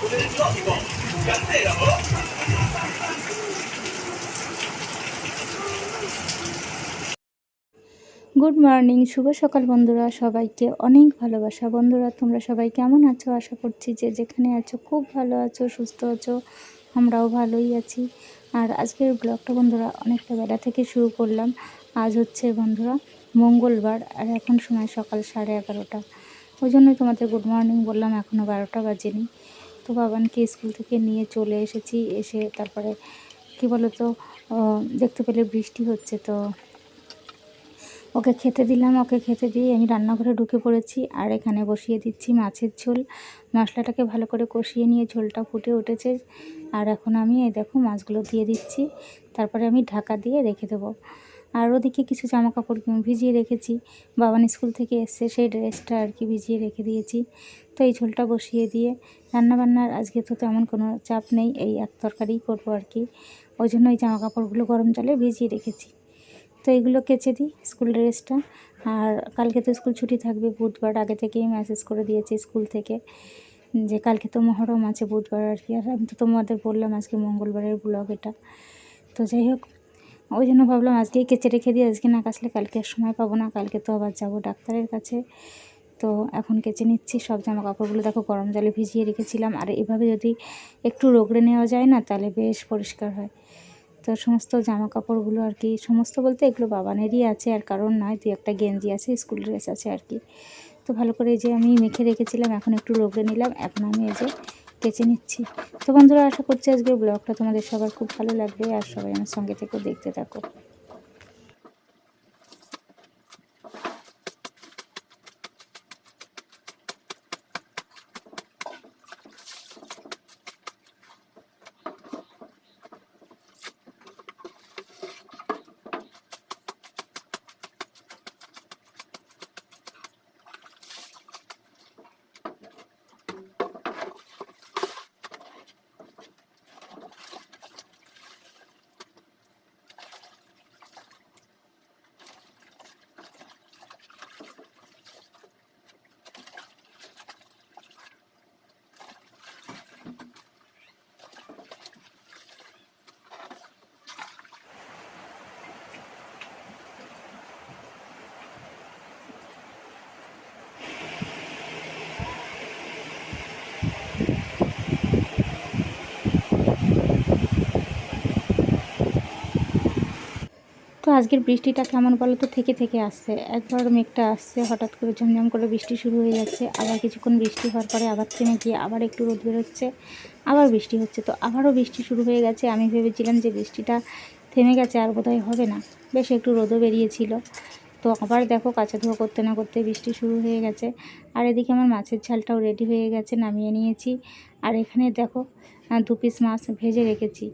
Good morning শুভ সকাল বন্ধুরা, সবাইকে অনেক ভালোবাসা। বন্ধুরা, তোমরা সবাই কেমন আছো? আশা করছি যে যেখানে আছো খুব ভালো আছো, সুস্থ আছো, আমরাও ভালোই আছি। আর আজকের ব্লগটা বন্ধুরা অনেকটা বেলা থেকে শুরু করলাম। আজ হচ্ছে বন্ধুরা মঙ্গলবার আর এখন সময় সকাল সাড়ে এগারোটা। ওই জন্যই তোমাদের গুড মর্নিং বললাম এখনও বারোটা বাজেনি। তো বাবানকে স্কুল থেকে নিয়ে চলে এসেছি। এসে তারপরে, কী বলো তো দেখতে পেলে বৃষ্টি হচ্ছে তো। ওকে খেতে দিলাম, ওকে খেতে দিয়ে আমি রান্নাঘরে ঢুকে পড়েছি আর এখানে বসিয়ে দিচ্ছি মাছের ঝোল। মশলাটাকে ভালো করে কষিয়ে নিয়ে ঝোলটা ফুটে উঠেছে। আর এখন আমি, এই দেখো, মাছগুলো দিয়ে দিচ্ছি। তারপরে আমি ঢাকা দিয়ে রেখে দেবো। আর ওদিকে কিছু জামা কাপড় ভিজিয়ে রেখেছি। বাবান স্কুল থেকে এসছে, সেই ড্রেসটা আর কি ভিজিয়ে রেখে দিয়েছি। তো এই ঝোলটা বসিয়ে দিয়ে রান্নাবান্নার আজকে তো তেমন কোনো চাপ নেই, এই এক তরকারিই করব আর কি। ওই জন্য এই জামা কাপড়গুলো গরম জলে ভিজিয়ে রেখেছি। তো এগুলো কেচে দিই স্কুল ড্রেসটা। আর কালকে তো স্কুল ছুটি থাকবে, বুধবার আগে থেকেই মেসেজ করে দিয়েছি স্কুল থেকে যে কালকে তো মহরম আছে বুধবার আর কি। আর আমি তো তোমাদের বললাম আজকে মঙ্গলবারের ব্লগ এটা। তো যাই হোক ওই জন্য ভাবলাম আজকেই কেচে রেখে দিই, আজকে না কাচলে কালকে সময় পাবো না, কালকে তো আবার যাব ডাক্তারের কাছে। তো এখন কেচে নিচ্ছি, সব জামা কাপড়গুলো দেখো গরম জলে ভিজিয়ে রেখেছিলাম। আর এভাবে যদি একটু রোগড়ে নেওয়া যায় না, তাহলে বেশ পরিষ্কার হয়। তো সমস্ত জামা কাপড়গুলো আর কি, সমস্ত বলতে এগুলো বাবানেরই আছে, আর কারণ নয় দু একটা গেঞ্জি আছে, স্কুল ড্রেস আছে আর কি। তো ভালো করে যে আমি মেখে রেখেছিলাম, এখন একটু রোগড়ে নিলাম, এখন আমি এই যে কেচে নিচ্ছি। তো বন্ধুরা, আশা করছি আজকে ব্লগটা তোমাদের সবার খুব ভালো লাগবে আর সবাই আমার সঙ্গে থেকেও দেখতে থাকো। আজকের বৃষ্টিটা কেমন বলো তো? থেকে থেকে আসছে। একবার মেঘটা আসছে, হঠাৎ করে ঝমঝম করে বৃষ্টি শুরু হয়ে যাচ্ছে। আবার কিছুক্ষণ বৃষ্টি হওয়ার পরে আবার থেমে গিয়ে আবার একটু রোদ বেরোচ্ছে, আবার বৃষ্টি হচ্ছে। তো আবারও বৃষ্টি শুরু হয়ে গেছে। আমি ভেবেছিলাম যে বৃষ্টিটা থেমে গেছে আর বোধহয় হবে না। বেশ একটু রোদও বেরিয়েছিল। তো আবার দেখো কাঁচা ধোয়া করতে না করতে বৃষ্টি শুরু হয়ে গেছে। আর এদিকে আমার মাছের ঝালটাও রেডি হয়ে গেছে, নামিয়ে নিয়েছি। আর এখানে দেখো দু পিস মাছ ভেজে রেখেছি।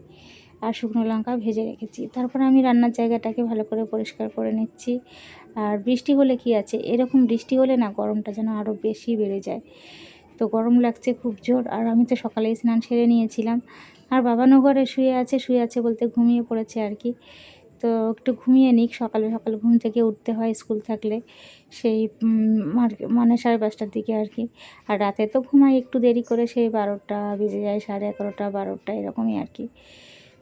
আর শুকনো লঙ্কা ভেজে রেখেছি। তারপরে আমি রান্নার জায়গাটাকে ভালো করে পরিষ্কার করে নিচ্ছি। আর বৃষ্টি হলে কি আছে? এরকম বৃষ্টি হলে না গরমটা যেন আরও বেশি বেড়ে যায়। তো গরম লাগছে খুব জোর। আর আমি তো সকালেই স্নান সেরে নিয়েছিলাম। আর বাবানও ঘরে শুয়ে আছে শুয়ে আছে বলতে ঘুমিয়ে পড়েছে আর কি। তো একটু ঘুমিয়ে নিক, সকালে সকালে ঘুম থেকে উঠতে হয় স্কুল থাকলে। সেই মানে সাড়ে পাঁচটার দিকে আর কি। আর রাতে তো ঘুমাই একটু দেরি করে, সেই বারোটা বেজে যায়, সাড়ে এগারোটা, বারোটা, এরকমই আর কি।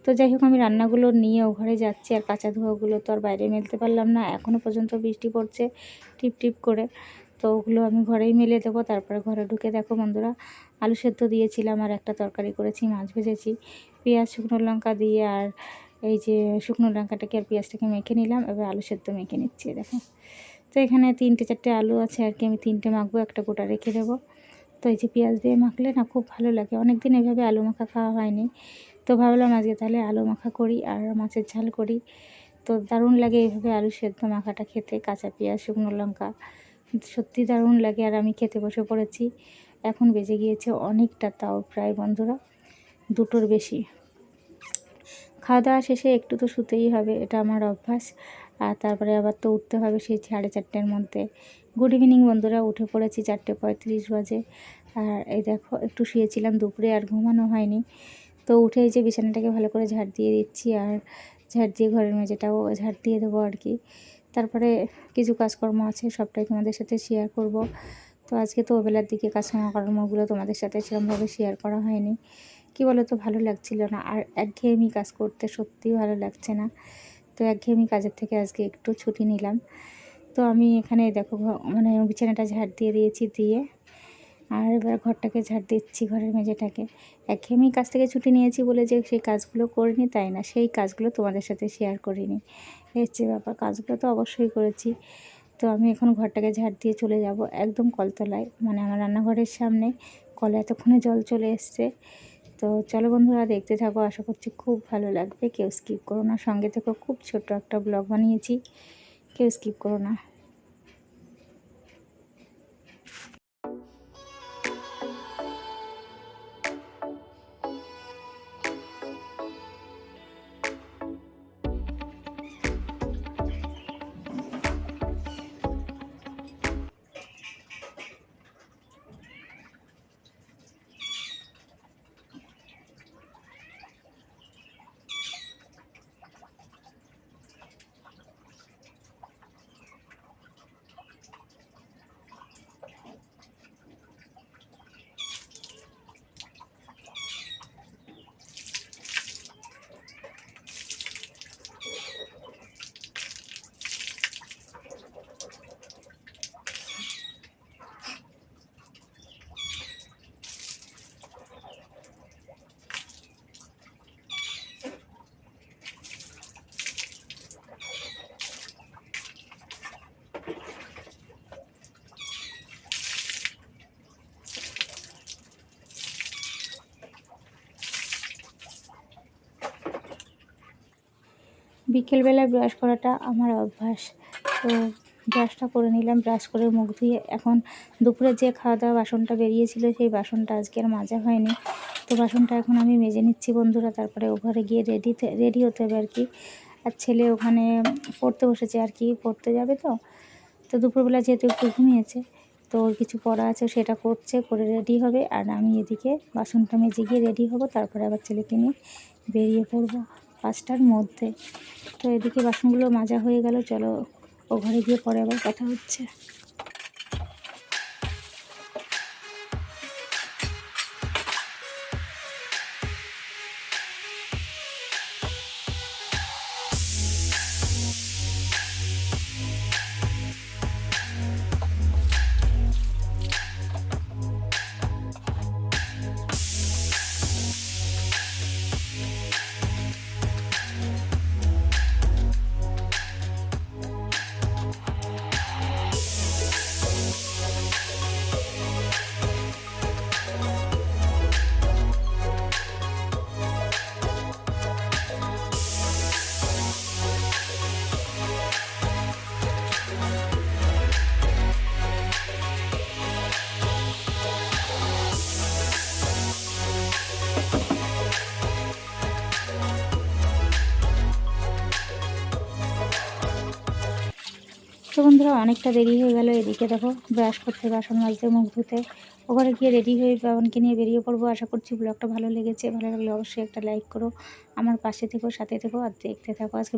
তো যাই হোক, আমি রান্নাগুলো নিয়ে ও ঘরে যাচ্ছি আর কাঁচা ধোয়াগুলো তো আর বাইরে মেলতে পারলাম না। এখনও পর্যন্ত বৃষ্টি পড়ছে টিপ টিপ করে। তো ওগুলো আমি ঘরেই মেলে দেবো। তারপরে ঘরে ঢুকে দেখো বন্ধুরা, আলু সেদ্ধ দিয়েছিলাম আর একটা তরকারি করেছি, মাছ ভেজেছি। পেঁয়াজ, শুকনো লঙ্কা দিয়ে আর এই যে শুকনো লঙ্কাটাকে আর পেঁয়াজটাকে মেখে নিলাম। এবার আলু সেদ্ধ মেখে নিচ্ছি, দেখো। তো এখানে তিনটে চারটে আলু আছে আর কি, আমি তিনটে মাখবো, একটা গোটা রেখে দেবো। তো এই যে পেঁয়াজ দিয়ে মাখলে না খুব ভালো লাগে। অনেক দিন এভাবে আলু মাখা খাওয়া হয়নি। তো ভাবলাম আজকে তাহলে আলু মাখা করি আর মাছের ঝাল করি। তো দারুণ লাগে এইভাবে আলু সেদ্ধ মাখাটা খেতে, কাঁচা পেঁয়াজ, শুকনো লঙ্কা। সত্যি দারুণ লাগে আর আমি খেতে বসে পড়েছি। এখন বেজে গিয়েছে অনেকটা তাও প্রায় বন্ধুরা, দুটোর বেশি। খাওয়া দাওয়া শেষে একটু তো শুতেই হবে, এটা আমার অভ্যাস। আর তারপরে আবার তো উঠতে হবে সেই সাড়ে চারটের মধ্যে। গুড ইভিনিং বন্ধুরা, উঠে পড়েছি চারটে পঁয়ত্রিশ বাজে। আর এই দেখো, একটু শুয়েছিলাম, দুপুরে আর ঘুমানো হয়নি। তো উঠে যে বিছানাটাকে ভালো করে ঝাড় দিয়ে দিচ্ছি আর ঝাড় দিয়ে ঘরের মেঝেটাও ঝাড় দিয়ে দেবো আর কি। তারপরে কিছু কাজকর্ম আছে, সবটাই তোমাদের সাথে শেয়ার করব। তো আজকে তো ওবেলার দিকে কাজকর্মগুলো তোমাদের সাথে সেরকমভাবে শেয়ার করা হয়নি। কি বলো তো ভালো লাগছিল না। আর একঘেয়েমি কাজ করতে সত্যিই ভালো লাগছে না। তো একঘেয়েমি কাজের থেকে আজকে একটু ছুটি নিলাম। তো আমি এখানে দেখো মানে বিছানাটা ঝাড় দিয়ে দিয়েছি, দিয়ে আর এবার ঘরটাকে ঝাড় দিচ্ছি, ঘরের মেঝেটাকে। একঘেয়েমি কাজ থেকে ছুটি নিয়েছি বলে যে সেই কাজগুলো করিনি তাই না, সেই কাজগুলো তোমাদের সাথে শেয়ার করিনি। হচ্ছে ব্যাপার কাজগুলো তো অবশ্যই করেছি। তো আমি এখন ঘরটাকে ঝাড় দিয়ে চলে যাব একদম কলতলায় মানে আমার রান্নাঘরের সামনে। কলে এতক্ষণে জল চলে এসছে। তো চলো বন্ধুরা, দেখতে থাকো, আশা করছি খুব ভালো লাগবে। কেউ স্কিপ করো না, সঙ্গে থেকে খুব ছোট্ট একটা ব্লগ বানিয়েছি। কেউ স্কিপ করো না। বিকেলবেলা ব্রাশ করাটা আমার অভ্যাস। তো ব্রাশটা করে নিলাম ব্রাশ করে মুখ ধুয়ে। এখন দুপুরে যে খাওয়া দাওয়া বাসনটা বেরিয়েছিল, সেই বাসনটা আজকে আর মাজা হয়নি। তো বাসনটা এখন আমি মেজে নিচ্ছি বন্ধুরা, তারপরে ও ঘরে গিয়ে রেডি রেডি হতে হবে আর কি। আর ছেলে ওখানে পড়তে বসেছে আর কি, পড়তে যাবে তো। তো দুপুরবেলা যেহেতু একটু ঘুমিয়েছে, তো ওর কিছু পড়া আছে, সেটা করছে, করে রেডি হবে। আর আমি এদিকে বাসনটা মেজে গিয়ে রেডি হব, তারপরে আবার ছেলেকে নিয়ে বেরিয়ে পড়ব। পাঁচটার মধ্যে। তো এদিকে বাসনগুলো মাজা হয়ে গেল, চলো ও ঘরে গিয়ে পরে আবার কথা হচ্ছে। তো বন্ধুরা, অনেকটা দেরি হয়ে গেল এদিকে দেখো ব্রাশ করতে, বাসন মাজতে, মুখ ধুতে। ওখানে গিয়ে রেডি হয়ে বাবনকে নিয়ে বেরিয়ে পড়ব। আশা করছি ব্লগটা ভালো লেগেছে। ভালো লাগলে অবশ্যই একটা লাইক করো। আমার পাশে থেকো, সাথে থেকো আর দেখতে থাকো। আজকে